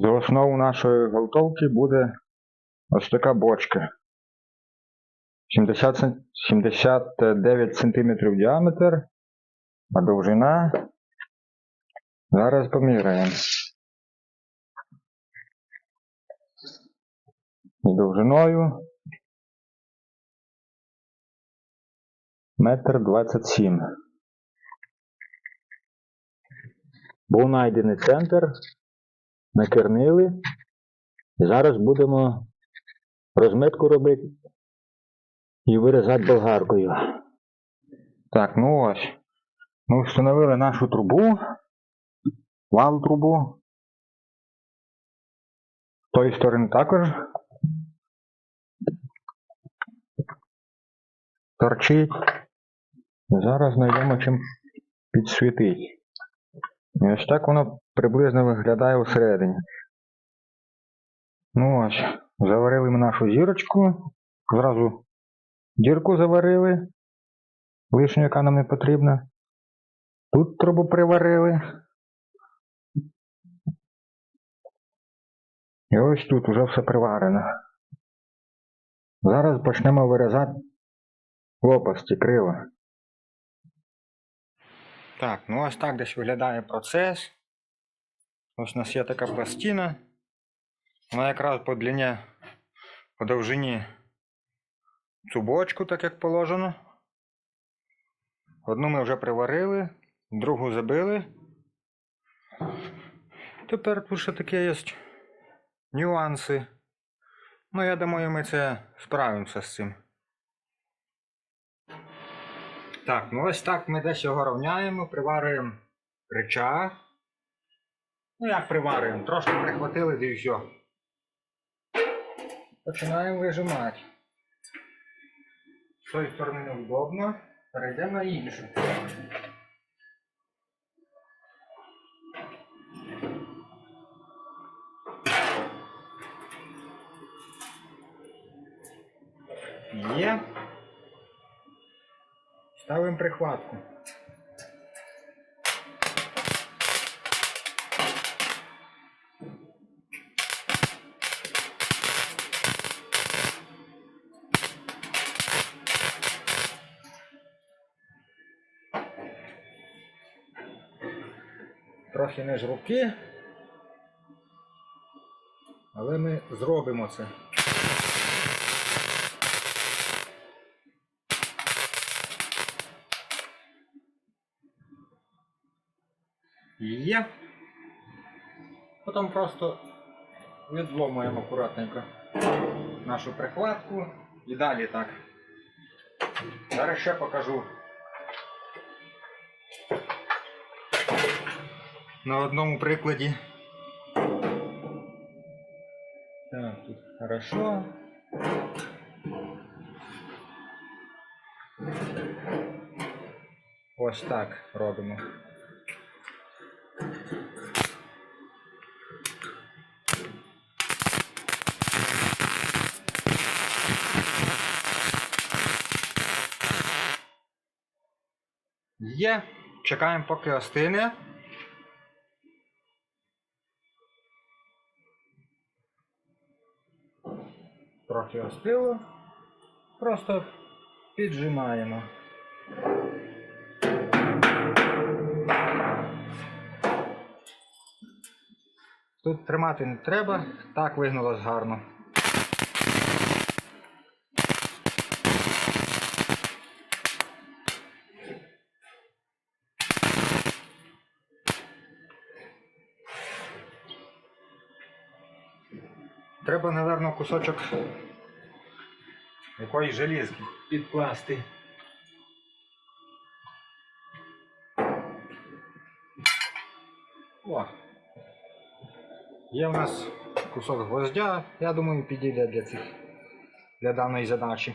За основу нашої гвалтовки буде ось така бочка. 70, 79 см діаметр, а довжина. Зараз поміряємо. З довжиною метр двадцять сім. Був знайдений центр, накернили. Зараз будемо розмитку робити і вирізати болгаркою. Так, ну ось. Ми встановили нашу трубу, вал трубу. З тої сторони також торчить. Зараз знайдемо чим підсвітити. І ось так воно приблизно виглядає всередині. Ну ось, заварили ми нашу зірочку. Зразу дірку заварили. Лишню, яка нам не потрібна. Тут трубу приварили. І ось тут вже все приварено. Зараз почнемо вирізати лопасті крила. Так, ну ось так десь виглядає процес. Ось у нас є така пластина. Вона якраз по длині, по довжині цю бочку, так як положено. Одну ми вже приварили, другу забили. Тепер тут ще такі є нюанси. Ну, я думаю, ми це справимося з цим. Так, ну ось так ми десь його рівняємо, приварюємо речах. Ну як приварюємо? Трошки прихватили, да і все. Починаємо вижимати. З цієї сторони неудобно. Перейдемо на іншу. Є. Ставимо прихватку. Трохи з руки. Але ми зробимо це. Є. Потім просто відломуємо акуратненько нашу прихватку і далі так. Зараз ще покажу. На одному прикладі. Так, тут хорошо. Ось так робимо. Є. Чекаємо, поки остине. Трохи остило. Просто піджимаємо. Тут тримати не треба, так вигнулось гарно. Треба, напевно, кусочок якоїсь желізки підкласти. О! Є в нас кусок гвоздя, я думаю, підійде для цих для даної задачі.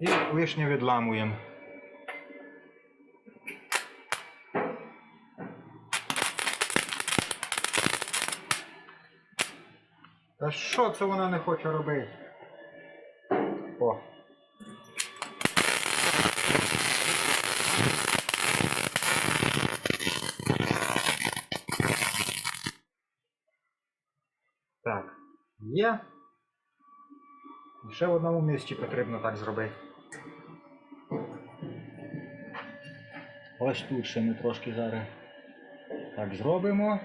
І лишнє відламуємо. Та що це вона не хоче робити? О. Так, є. Ще в одному місці потрібно так зробити. Ось тут ще ми трошки зараз так зробимо.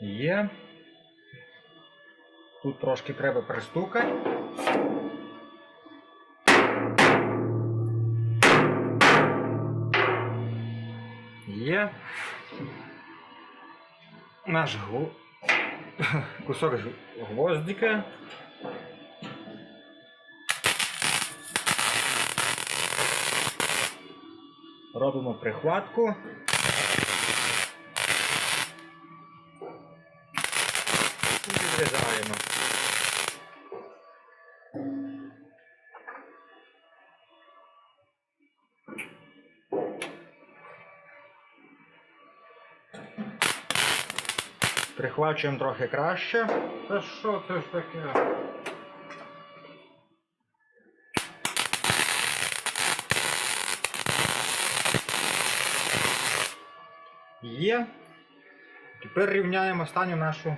Є. Тут трошки треба пристукати. Є. Наш гу... кусок гвоздика. Робимо прихватку. І відрізаємо. Прихвачуємо трохи краще. Та що це ж таке? Є. Тепер рівняємо останню нашу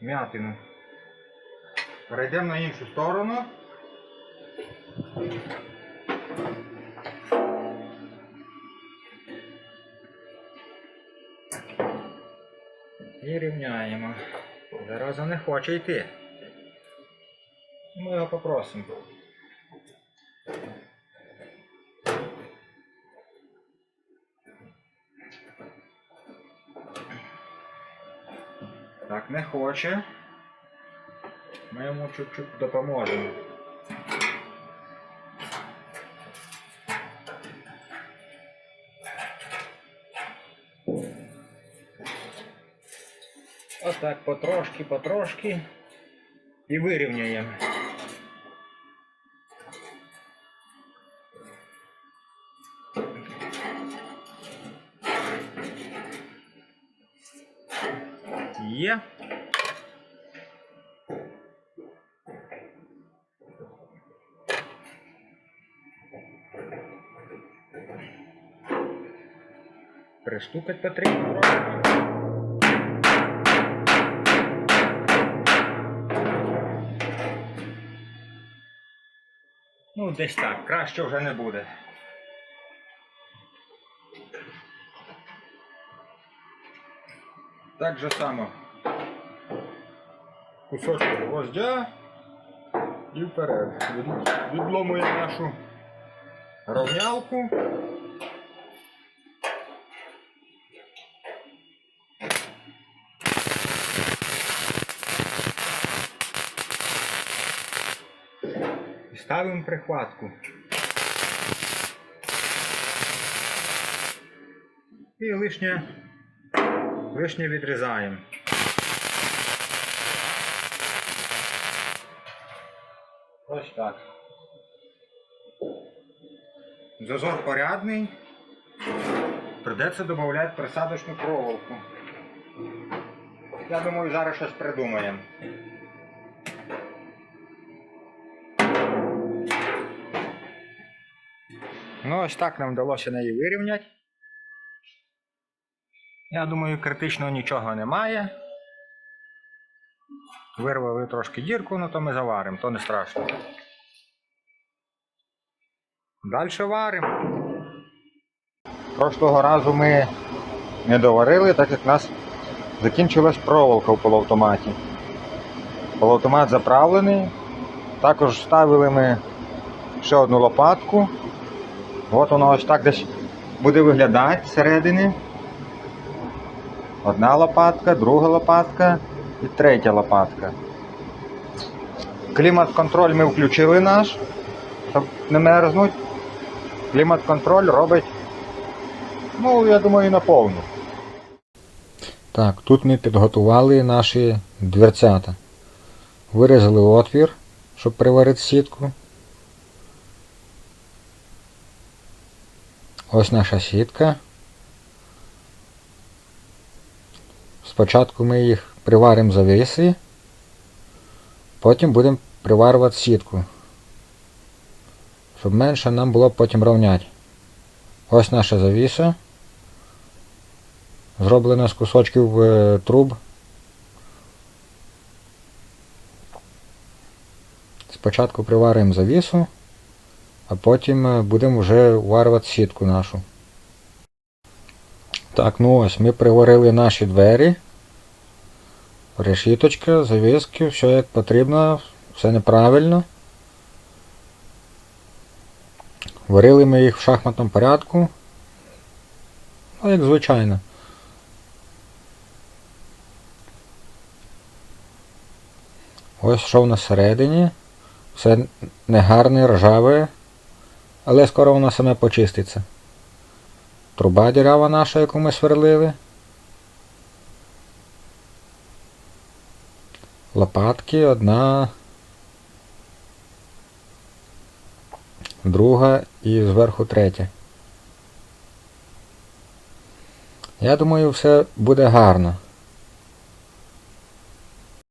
м'ятину. Перейдемо на іншу сторону. І рівняємо. Зараза не хоче йти. Ми його попросимо. Так, не хоче. Ми йому чуть-чуть допоможемо. Отак потрошки, потрошки і вирівняємо. Є. Пристукать потрібно Ну, десь так, краще вже не буде. Так же само. Кусочок гвоздя і вперед. Від- Відломуємо нашу ровнялку. Ставимо прихватку. І лишнє, лишнє відрізаємо. Ось так. Зазор порядний. Придеться додати присадочну проволоку. Я думаю, зараз щось придумаємо. Ну, ось так нам вдалося неї вирівняти. Я думаю, критичного нічого немає. Вирвали трошки дірку, ну то ми заваримо, то не страшно. Далі варимо. Прошлого разу ми не доварили, так як у нас закінчилась проволока в полуавтоматі. Полуавтомат заправлений. Також ставили ми ще одну лопатку. От воно ось так десь буде виглядати зсередини. Одна лопатка, друга лопатка і третя лопатка. Клімат-контроль ми включили наш, щоб не мерзнуть. Клімат-контроль робить, ну, я думаю, наповну. Так, тут ми підготували наші дверцята. Вирізали отвір, щоб приварити сітку. Ось наша сітка. Спочатку ми їх приваримо завіси, потім будемо приварювати сітку. Щоб менше нам було потім рівняти. Ось наша завіса. Зроблена з кусочків е, труб. Спочатку приварюємо завісу, а потім е, будемо вже уварювати сітку нашу. Так, ну ось ми приварили наші двері. Решіточка, завіски, все як потрібно, все неправильно. Варили ми їх в шахматному порядку. Ну, як звичайно. Ось що в нас всередині. Все негарне, ржаве, але скоро воно саме почиститься. Труба дірява наша, яку ми сверлили. Лопатки одна, друга і зверху третя. Я думаю, все буде гарно.